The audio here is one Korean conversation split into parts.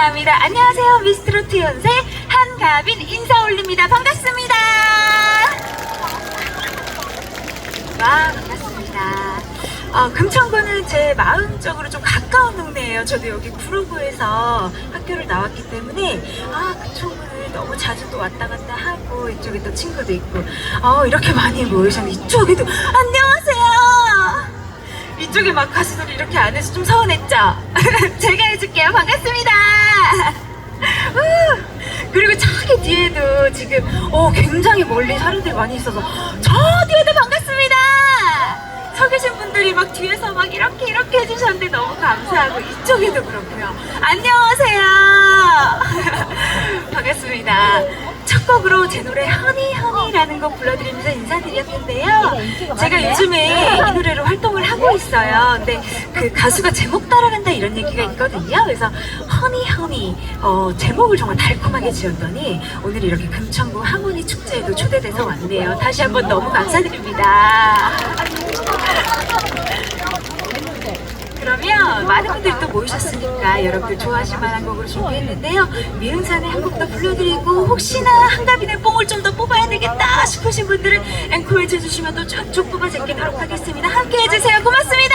감사합니다. 안녕하세요. 미스트로트 연세 한가빈 인사 올립니다. 반갑습니다. 와, 반갑습니다. 어, 금천구는 제 마음적으로 좀 가까운 동네예요. 저도 여기 구로구에서 학교를 나왔기 때문에 아 금천구는 너무 자주 또 왔다 갔다 하고 이쪽에 또 친구도 있고 어, 이렇게 많이 모이셨는데 이쪽에도 안녕하세요. 이쪽에 막 가수들이 이렇게 안 해서 좀 서운했죠? 제가 해줄게요. 반갑습니다. 우! 그리고 저기 뒤에도 지금 어, 굉장히 멀리 사람들이 많이 있어서 저 뒤에도 반갑습니다. 서 계신 분들이 막 뒤에서 막 이렇게 이렇게 해주셨는데 너무 감사하고 이쪽에도 그렇고요. 안녕하세요. 반갑습니다. 첫 곡으로 제 노래 허니 허니라는 곡 불러드리면서 인사드렸는데요. 제가 요즘에 이 노래로 활동을 하고 있어요. 근데 그 가수가 제목 따라간다 이런 얘기가 있거든요. 그래서 허니 허니 어, 제목을 정말 달콤하게 지었더니 오늘 이렇게 금천구 하모니 축제에도 초대돼서 왔네요. 다시 한번 너무 감사드립니다. 그러면 많은 분들이 또 모이셨으니까 여러분들 좋아하실 만한 곡으로 준비했는데요. 미흥산의 한 곡도 불러드리고 혹시나 한가빈의 뽕을 좀 더 뽑아야 되겠다 싶으신 분들은 앵콜 해주시면 또 쭉쭉 뽑아 제끼도록 하겠습니다. 함께 해주세요. 고맙습니다.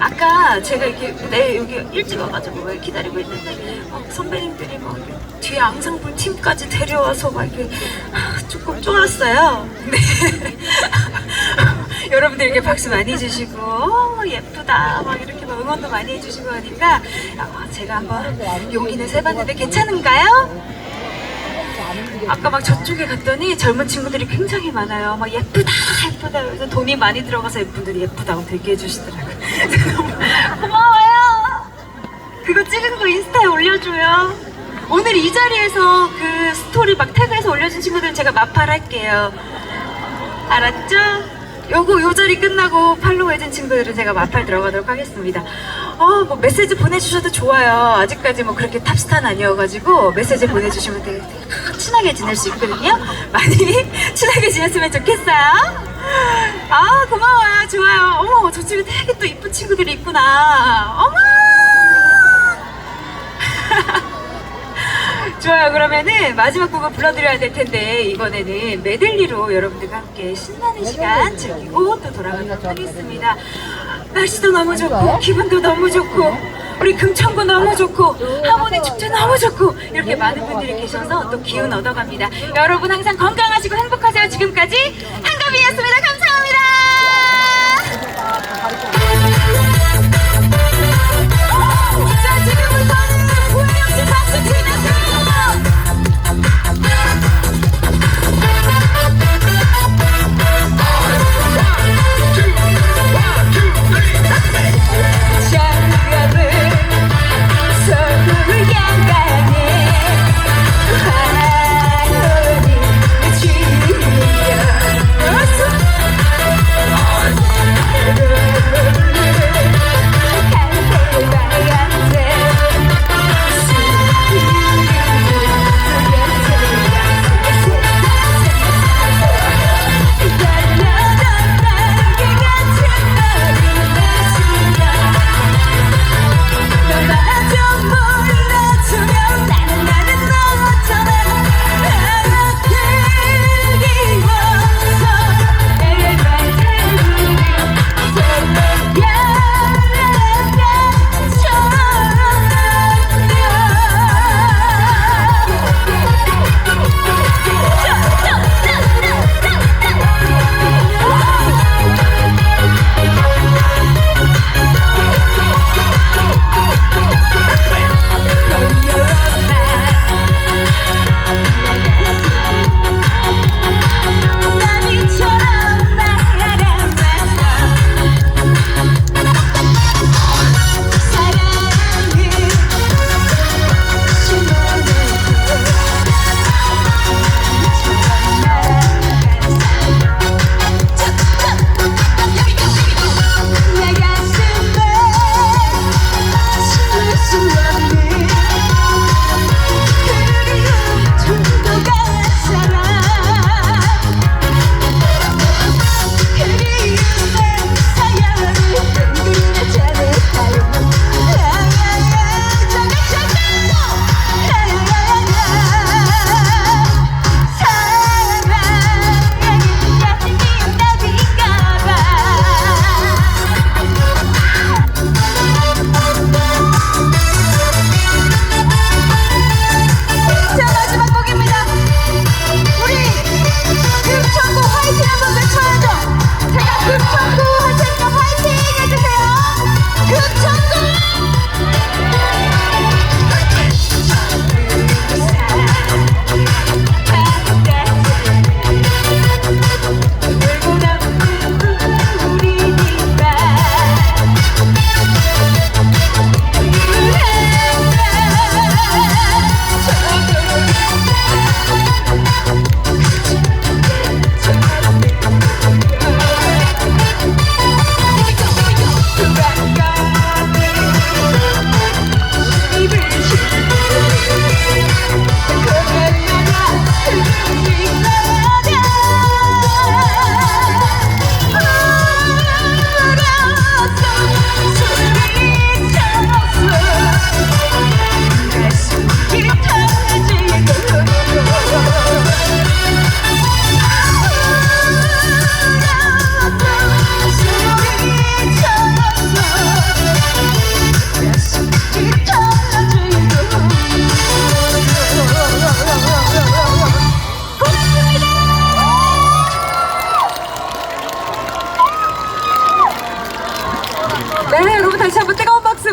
보니까 제가 이렇게 네 여기 일찍 와가지고 막 기다리고 있는데 막 선배님들이 막 뒤에 앙상블 팀까지 데려와서 막 이렇게 아, 조금 쫄았어요. 네. 여러분들 이렇게 박수 많이 주시고 어, 예쁘다 막 이렇게 막 응원도 많이 해주시고 하니까 아, 제가 한번 용기를 세봤는데 괜찮은가요? 아까 막 저쪽에 갔더니 젊은 친구들이 굉장히 많아요. 막 예쁘다, 예쁘다. 그래서 돈이 많이 들어가서 예쁜들이 예쁘다고 되게 해주시더라고요. 고마워요. 그거 찍은 거 인스타에 올려줘요. 오늘 이 자리에서 그 스토리 막 태그해서 올려준 친구들은 제가 마팔할게요. 알았죠? 요거 요 자리 끝나고 팔로우 해준 친구들은 제가 마팔 들어가도록 하겠습니다. 어, 뭐 메시지 보내주셔도 좋아요. 아직까지 뭐 그렇게 탑스타는 아니어가지고 메시지 보내주시면 되게, 되게 친하게 지낼 수 있거든요. 많이 친하게 지냈으면 좋겠어요. 아, 고마워요. 좋아요. 어머, 저쪽에 되게 또 이쁜 친구들이 있구나. 어머! 좋아요. 그러면은 마지막 곡을 불러드려야 될 텐데 이번에는 메들리로 여러분들과 함께 신나는 시간 즐기고 또 돌아가도록 하겠습니다. 날씨도 너무 좋고 기분도 너무 좋고 우리 금천구 너무 좋고 하모니 축제 너무 좋고 이렇게 많은 분들이 계셔서 또 기운 얻어갑니다. 여러분 항상 건강하시고 행복하세요. 지금까지 한가비였습니다. 감사합니다. Thank.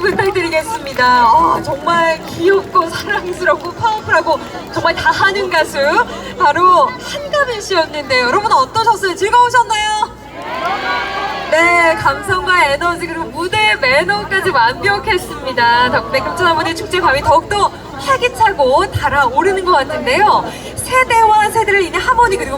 부탁드리겠습니다. 아, 정말 귀엽고 사랑스럽고 파워풀하고 정말 다 하는 가수 바로 한가빈 씨였는데요. 여러분 어떠셨어요? 즐거우셨나요? 네, 감성과 에너지 그리고 무대 매너까지 완벽했습니다. 덕분에 금천어머니 축제 밤이 더욱더 활기차고 달아오르는 것 같은데요. 세대와 세대를 잇는 하모니 그리고